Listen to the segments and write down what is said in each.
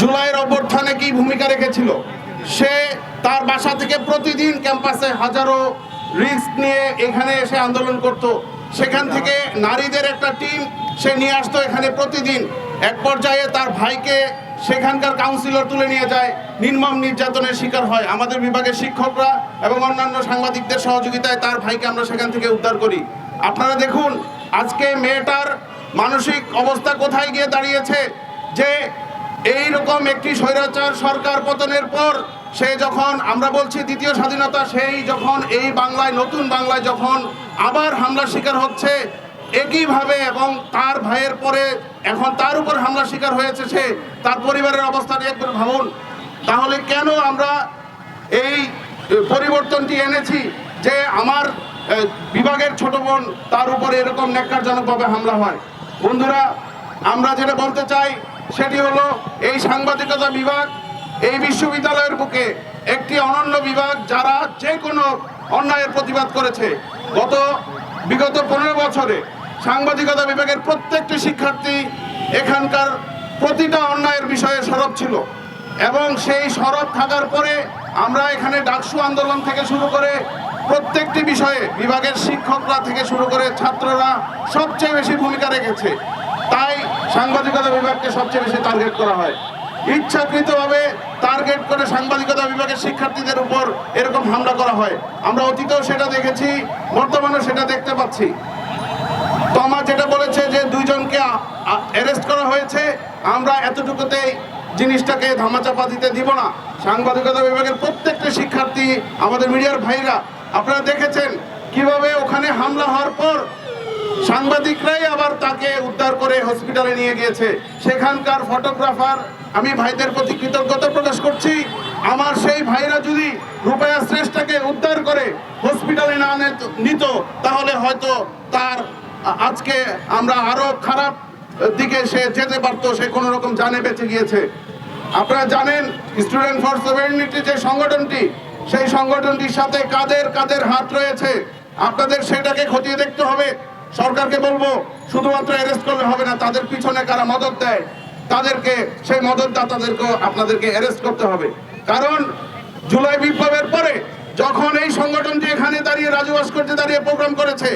জুলাইয়ের অভ্যর্থানে কি ভূমিকা রেখেছিল? সে তার বাসা থেকে প্রতিদিন ক্যাম্পাসে হাজারো রিস্ক নিয়ে এখানে এসে আন্দোলন করত। সেখান থেকে নারীদের একটা টিম সে নিয়ে আসতো এখানে প্রতিদিন। এক পর্যায়ে তার ভাইকে সেখানকার কাউন্সিলর তুলে নিয়ে যায়। নির্মম নির্যাতনের শিকার হয়। আমাদের বিভাগের শিক্ষকরা এবং অন্যান্য সাংবাদিকদের সহযোগিতায় তার ভাইকে আমরা সেখান থেকে উদ্ধার করি। আপনারা দেখুন, আজকে মেয়েটার মানসিক অবস্থা কোথায় গিয়ে দাঁড়িয়েছে? যে এই রকম একটি স্বৈরাচার সরকার পতনের পর সে যখন, আমরা বলছি দ্বিতীয় স্বাধীনতা, সেই যখন এই বাংলায়, নতুন বাংলায় যখন আবার হামলার শিকার হচ্ছে, একইভাবে এবং তার ভাইয়ের পরে এখন তার উপর হামলার শিকার হয়েছে সে, তার পরিবারের অবস্থাটা একবার ভাবুন। তাহলে কেন আমরা এই পরিবর্তনটি এনেছি যে আমার বিভাগের ছোট বোন তার উপরে এরকম ন্যাক্কারজনকভাবে হামলা হয়? বন্ধুরা, আমরা যেটা বলতে চাই সেটি হলো এই সাংবাদিকতা বিভাগ, এই বিশ্ববিদ্যালয়ের বুকে একটি অনন্য বিভাগ যারা যে কোনো অন্যায়ের প্রতিবাদ করেছে। গত বিগত পনেরো বছরে সাংবাদিকতা বিভাগের প্রত্যেকটি শিক্ষার্থী এখানকার প্রতিটা অন্যায়ের বিষয়ে সরব ছিল এবং সেই সরব থাকার পরে আমরা এখানে ডাকসু আন্দোলন থেকে শুরু করে প্রত্যেকটি বিষয়ে বিভাগের শিক্ষকরা থেকে শুরু করে ছাত্ররা সবচেয়ে বেশি ভূমিকা রেখেছে। তাই সাংবাদিকতা বিভাগকে সবচেয়ে বেশি টার্গেট করা হয়। ইচ্ছাকৃতভাবে টার্গেট করে সাংবাদিকতা বিভাগের শিক্ষার্থীদের উপর এরকম হামলা করা হয়। আমরা অতীতেও সেটা দেখেছি, বর্তমানেও সেটা দেখতে পাচ্ছি। তমা যেটা বলেছে যে দুইজনকে অ্যারেস্ট করা হয়েছে, আমরা এতটুকুতেই জিনিসটাকে ধামাচাপা দিতে দিব না। সাংবাদিকতা বিভাগের প্রত্যেকটা শিক্ষার্থী, আমাদের মিডিয়ার ভাইরা, আপনারা দেখেছেন কীভাবে ওখানে হামলা হওয়ার পর সাংবাদিকরাই আবার তাকে উদ্ধার করে হসপিটালে নিয়ে গিয়েছে। সেখানকার ফটোগ্রাফার, আমি ভাইদের প্রতি কৃতজ্ঞতা প্রকাশ করছি। আমার সেই ভাইরা যদি রূপায়া শ্রেষ্ঠকে উদ্ধার করে হসপিটালে না নিত, তাহলে হয়তো তার আজকে আমরা আরও খারাপ দিকে সে যেতে পারতো, সে কোনো রকম জানে বেঁচে গিয়েছে। আপনারা জানেন স্টুডেন্ট ফর সোভেরেনিটি যে সংগঠনটি, সেই সংগঠনটির সাথে কাদের কাদের হাত রয়েছে, আপনাদের সেটাকে খতিয়ে দেখতে হবে। সরকারকে বলব, শুধুমাত্র অ্যারেস্ট করলে হবে না, তাদের পিছনে কারা মদত দেয়, তাদেরকে, সেই মদতদাতাদেরকে আপনাদেরকে অ্যারেস্ট করতে হবে। কারণ, জুলাই বিপ্লবের পরে যখন এই সংগঠনটি এখানে দাঁড়িয়ে রাজু ভাস্কর্যে দাঁড়িয়ে প্রোগ্রাম করেছে,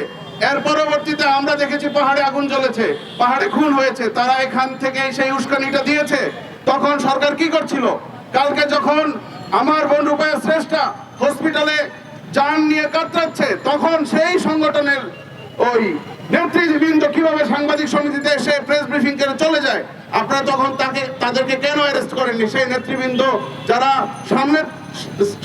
এর পরবর্তীতে আমরা দেখেছি পাহাড়ে আগুন জ্বলেছে, পাহাড়ে খুন হয়েছে, তারা এখান থেকে সেই উস্কানিটা দিয়েছে। তখন সরকার কি করছিল? কালকে যখন আমার বোন রূপায় শ্রেষ্ঠা হসপিটালে যান নিয়ে কাতরাচ্ছে, তখন সেই সংগঠনের ওই নেতৃবৃন্দ কীভাবে সাংবাদিক সমিতিতে এসে প্রেস ব্রিফিং করে চলে যায়? আপনারা তখন তাকে, তাদেরকে কেন অ্যারেস্ট করেননি? সেই নেতৃবৃন্দ যারা সামনের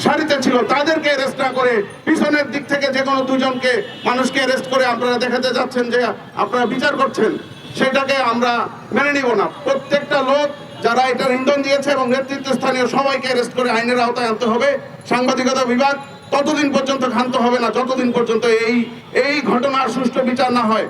সারিতে ছিল, তাদেরকে অ্যারেস্ট না করে পিছনের দিক থেকে যে কোনো দুজনকে মানুষকে অ্যারেস্ট করে আপনারা দেখাতে যাচ্ছেন যে আপনারা বিচার করছেন, সেটাকে আমরা মেনে নিব না। প্রত্যেকটা লোক যারা এটার ইন্ধন দিয়েছে এবং নেতৃত্ব স্থানীয় সবাইকে অ্যারেস্ট করে আইনের আওতায় আনতে হবে। সাংবাদিকতা বিভাগ ততদিন পর্যন্ত ক্ষান্ত হবে না, যতদিন পর্যন্ত এই ঘটনার সুষ্ঠু বিচার না হয়।